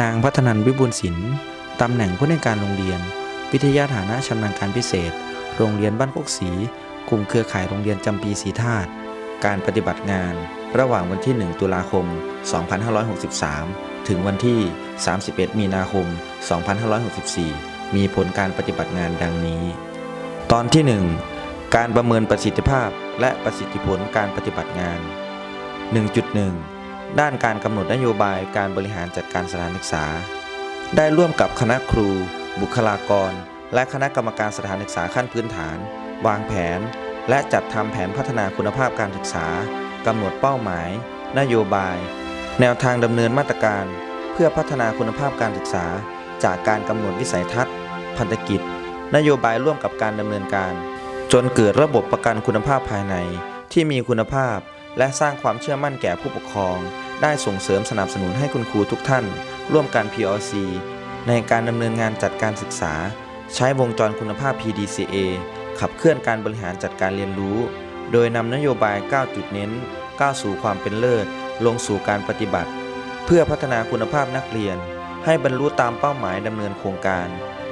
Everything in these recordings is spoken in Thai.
นางพัฒนันวิบูลศิลป์ตำแหน่งผู้ในการโรงเรียน วิทยาฐานะชำนาญการพิเศษ โรงเรียนบ้านโคกศรีกลุ่มเครือข่ายโรงเรียนจำปีศรีธาตุการปฏิบัติงาน ระหว่างวันที่ 1 ตุลาคม 2563 ถึงวันที่ 31 มีนาคม 2564 มีผลการปฏิบัติงานดังนี้ ตอนที่ 1 การประเมินประสิทธิภาพและประสิทธิผลการปฏิบัติงาน 1.1 ด้านการกำหนดนโยบายการบริหารจัดการสถานศึกษา ได้ร่วมกับคณะครู บุคลากร และคณะกรรมการสถานศึกษาขั้นพื้นฐาน วางแผน และจัดทำแผนพัฒนาคุณภาพการศึกษากำหนดเป้าหมาย นโยบาย แนวทางดำเนินมาตรการ เพื่อพัฒนาคุณภาพการศึกษา จากการกำหนดวิสัยทัศน์ พันธกิจ นโยบายร่วมกับการดำเนินการ จนเกิดระบบประกันคุณภาพภายในที่มีคุณภาพ และสร้างความเชื่อมั่นแก่ผู้ปกครอง ได้ส่งเสริมสนับสนุนให้คุณครูทุกท่าน ร่วมกัน PLC ในการดำเนินงานจัดการศึกษา ใช้วงจรคุณภาพ PDCA ขับเคลื่อนการบริหารจัดการเรียนรู้ โดยนำนโยบาย 9 จุดเน้นก้าวสู่ความเป็นเลิศ ลงสู่การปฏิบัติ เพื่อพัฒนาคุณภาพนักเรียน ให้บรรลุตามเป้าหมายดำเนินโครงการ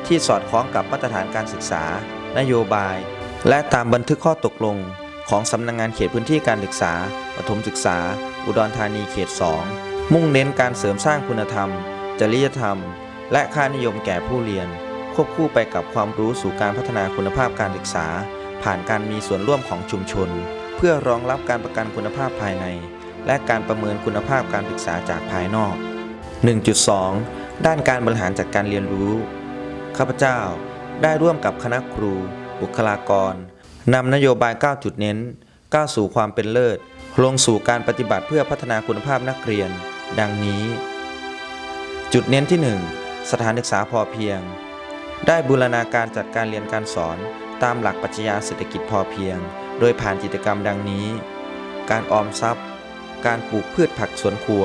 ที่สอดคล้องกับมาตรฐานการศึกษา นโยบาย และตามบันทึกข้อตกลง ของสำนักงงานเขตพื้นที่การศึกษาปฐมศึกษา อุดรธานีเขต 2 มุ่งเน้นการเสริมสร้างคุณธรรม จริยธรรม และค่านิยมแก่ผู้เรียน ควบคู่ไปกับความรู้สู่การพัฒนาคุณภาพการศึกษา ผ่านการมีส่วนร่วมของชุมชน เพื่อรองรับการประกันคุณภาพภายใน และการประเมินคุณภาพการศึกษาจากภายนอก 1.2 ด้านการบริหารจัดการเรียนรู้ ข้าพเจ้าได้ร่วมกับคณะครู บุคลากร นำนโยบาย 9 จุดเน้นก้าวสู่ความเป็นเลิศ ลงสู่การปฏิบัติเพื่อพัฒนาคุณภาพนักเรียน ดังนี้ จุดเน้นที่ 1 สถานศึกษาพอเพียง ได้บูรณาการจัดการเรียนการสอน ตามหลักปรัชญาเศรษฐกิจพอเพียง โดยผ่านกิจกรรมดังนี้ การออมทรัพย์ การปลูกพืชผักสวนครัว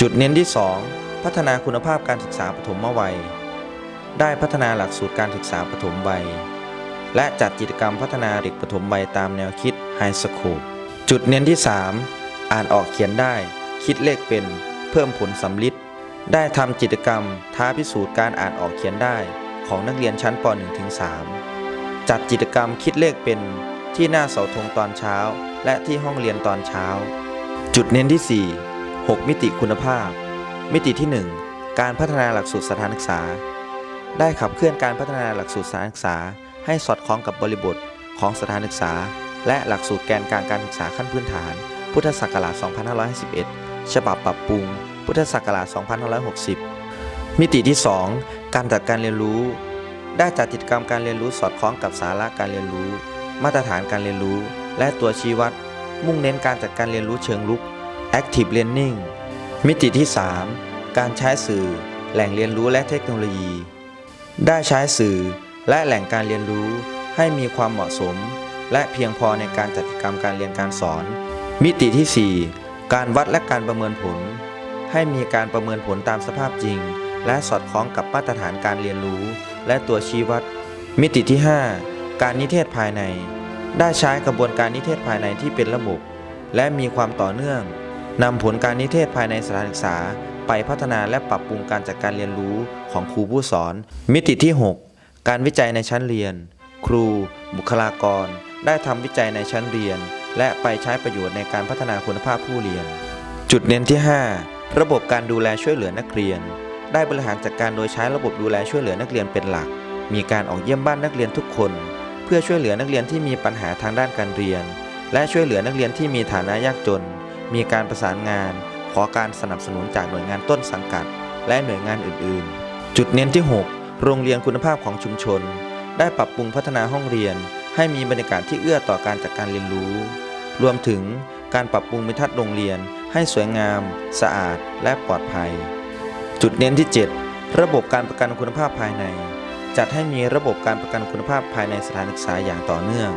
จุดเน้นที่ 2 พัฒนาคุณภาพการศึกษาปฐมวัย ได้พัฒนาหลักสูตรการศึกษาปฐมวัย และจัดกิจกรรมพัฒนาเด็กปฐมวัยตามแนวคิดไฮสคูลจุดเน้นที่ 3 อ่านออกเขียนได้ คิดเลขเป็น เพิ่มผลสำลิดได้ทำกิจกรรม ท้าพิสูจน์การอ่านออกเขียนได้ ของนักเรียนชั้นป .1 ถึง3จัดกิจกรรมคิดเลขเป็น ที่หน้าเสาธงตอนเช้า และที่ห้องเรียนตอนเช้า จุดเน้นที่ 4 6 มิติคุณภาพ มิติที่ 1 การพัฒนาหลักสูตรสถานศึกษา ได้ขับเคลื่อนการพัฒนาหลักสูตรสถานศึกษา ให้สอดคล้องกับบริบทของสถานศึกษา และหลักสูตรแกนกลางการศึกษาขั้นพื้นฐาน พุทธศักราช 2551 ฉบับปรับปรุง พุทธศักราช 2560 มิติที่ 2 การจัดการเรียนรู้ ได้จัดกิจกรรมการเรียนรู้สอดคล้องกับสาระการเรียนรู้ มาตรฐานการเรียนรู้ และตัวชี้วัด มุ่งเน้นการจัดการเรียนรู้เชิงลุก Active Learning มิติที่ 3 การใช้สื่อ แหล่งเรียนรู้และเทคโนโลยี ได้ใช้สื่อ และแหล่งการเรียนรู้ให้มีความเหมาะสม และเพียงพอในการจัดกิจกรรมการเรียนการสอน มิติที่ 4 การวัดและการประเมินผล ให้มีการประเมินผลตามสภาพจริง และสอดคล้องกับมาตรฐานการเรียนรู้ และตัวชี้วัด มิติที่ 5 การนิเทศภายใน ได้ใช้กระบวนการนิเทศภายในที่เป็นระบบ และมีความต่อเนื่องนำผลการนิเทศภายในสถานศึกษา ไปพัฒนาและปรับปรุงการจัดการเรียนรู้ของครูผู้สอน มิติที่ 6 การวิจัยในชั้นเรียน ครู บุคลากร ได้ทำวิจัยในชั้นเรียน และไปใช้ประโยชน์ในการพัฒนาคุณภาพผู้เรียน จุดเน้นที่ 5 ระบบการดูแลช่วยเหลือนักเรียน ได้บริหารจัดการโดยใช้ระบบดูแลช่วยเหลือนักเรียนเป็นหลัก มีการออกเยี่ยมบ้านนักเรียนทุกคน เพื่อช่วยเหลือนักเรียนที่มีปัญหาทางด้านการเรียน และช่วยเหลือนักเรียนที่มีฐานะยากจน มีการประสานงาน ขอการสนับสนุนจากหน่วยงานต้นสังกัด และหน่วยงานอื่น ๆ จุดเน้นที่ 6 โรงเรียนคุณภาพของชุมชน ได้ปรับปรุงพัฒนาห้องเรียน ให้มีบรรยากาศที่เอื้อต่อการจัดการเรียนรู้ รวมถึงการปรับปรุงมิทัศน์โรงเรียน ให้สวยงาม สะอาด และปลอดภัย จุดเน้นที่ 7 ระบบการประกันคุณภาพภายใน จัดให้มีระบบการประกันคุณภาพภายในสถานศึกษาอย่างต่อเนื่อง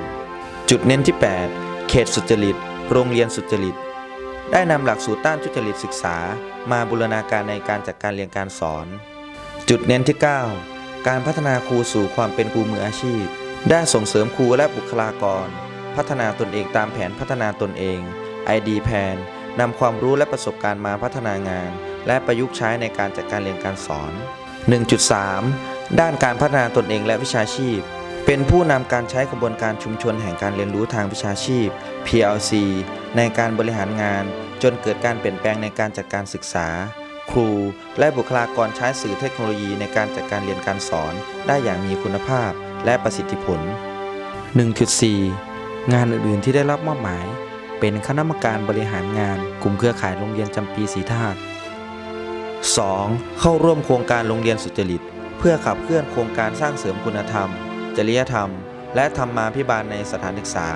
จุดเน้นที่ 8 เขตสุจริต โรงเรียนสุจริต ได้นำหลักสูตรต้านทุจริตศึกษา มาบูรณาการในการจัดการเรียนการสอน จุดเน้นที่ 9 การพัฒนาครูสู่ความเป็นครูมืออาชีพได้ส่งเสริมครูและบุคลากร พัฒนาตนเองตามแผนพัฒนาตนเอง ID แผนนำความรู้และประสบการณ์มาพัฒนางาน และประยุกต์ใช้ในการจัดการเรียนการสอน 1.3 ด้านการพัฒนาตนเองและวิชาชีพ เป็นผู้นำการใช้กระบวนการชุมชนแห่งการเรียนรู้ทางวิชาชีพ PLC ในการบริหารงาน จนเกิดการเปลี่ยนแปลงในการจัดการศึกษา ครู และบุคลากรใช้สื่อเทคโนโลยีในการจัดการเรียนการสอน ได้อย่างมีคุณภาพและประสิทธิผล 1.4 งานอื่น ๆ ที่ได้รับมอบหมาย เป็นคณะกรรมการบริหารงาน กลุ่มเครือข่ายโรงเรียนจำปีสีธาตุ 2. เข้าร่วมโครงการโรงเรียนสุจริต เพื่อขับเคลื่อนโครงการสร้างเสริมคุณธรรม จริยธรรม และธรรมาภิบาลในสถานศึกษา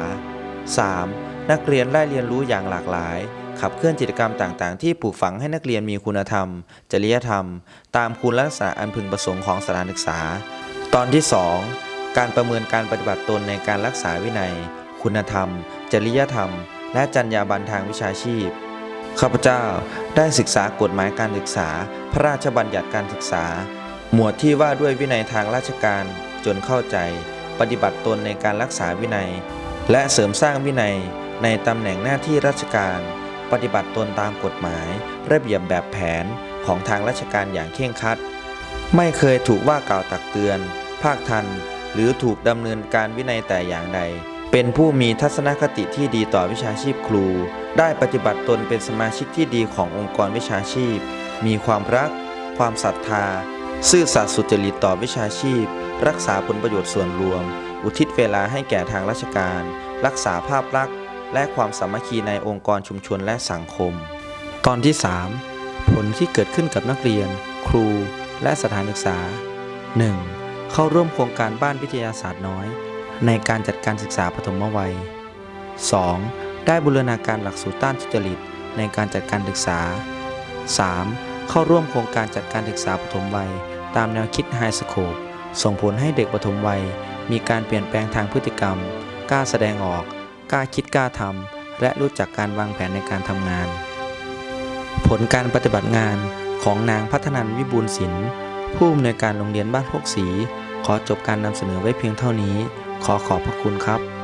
3. นักเรียนได้เรียนรู้อย่างหลากหลาย ขับเคลื่อนกิจกรรมต่างๆ ที่ปลูกฝังให้นักเรียนมีคุณธรรม จริยธรรม ตามคุณลักษณะอันพึงประสงค์ของสถานศึกษา ตอนที่ 2 การประเมินการปฏิบัติตนในการรักษาวินัย คุณธรรม จริยธรรม และจรรยาบรรณทางวิชาชีพข้าพเจ้าได้ศึกษากฎหมายการศึกษา พระราชบัญญัติการศึกษา หมวดที่ว่าด้วยวินัยทางราชการจนเข้าใจ ปฏิบัติตนในการรักษาวินัย และเสริมสร้างวินัยในตำแหน่งหน้าที่ราชการ ปฏิบัติตนตามกฎหมาย ระเบียบแบบแผนของทางราชการอย่างเคร่งครัด ไม่เคยถูกว่ากล่าวตักเตือน ภาคทัน หรือถูกดำเนินการวินัยแต่อย่างใด เป็นผู้มีทัศนคติที่ดีต่อวิชาชีพครู ได้ปฏิบัติตนเป็นสมาชิกที่ดีขององค์กรวิชาชีพ มีความรัก ความศรัทธา ซื่อสัตย์สุจริตต่อวิชาชีพ รักษาผลประโยชน์ส่วนรวม อุทิศเวลาให้แก่ทางราชการ รักษาภาพลักษณ์ และความสามัคคีในองค์กรชุมชนและสังคม ตอนที่ 3 ผลที่เกิดขึ้นกับนักเรียน ครู และสถานศึกษา 1. เข้าร่วมโครงการบ้านวิทยาศาสตร์น้อย ในการจัดการศึกษาปฐมวัย 2. ได้บูรณาการหลักสูตรต้านทุจริตในการจัดการศึกษา 3. เข้าร่วมโครงการจัดการศึกษาปฐมวัย ตามแนวคิด High Scope ส่งผลให้เด็กปฐมวัย มีการเปลี่ยนแปลงทางพฤติกรรม กล้าแสดงออก กล้าคิดกล้าทำและรู้จักการวางแผนในการทำงาน ผลการปฏิบัติงานของนางพัฒนันวิบูลศิลป์ผู้อำนวยการโรงเรียนบ้านพวกสี ขอจบการนำเสนอไว้เพียงเท่านี้ ขอขอบพระคุณครับ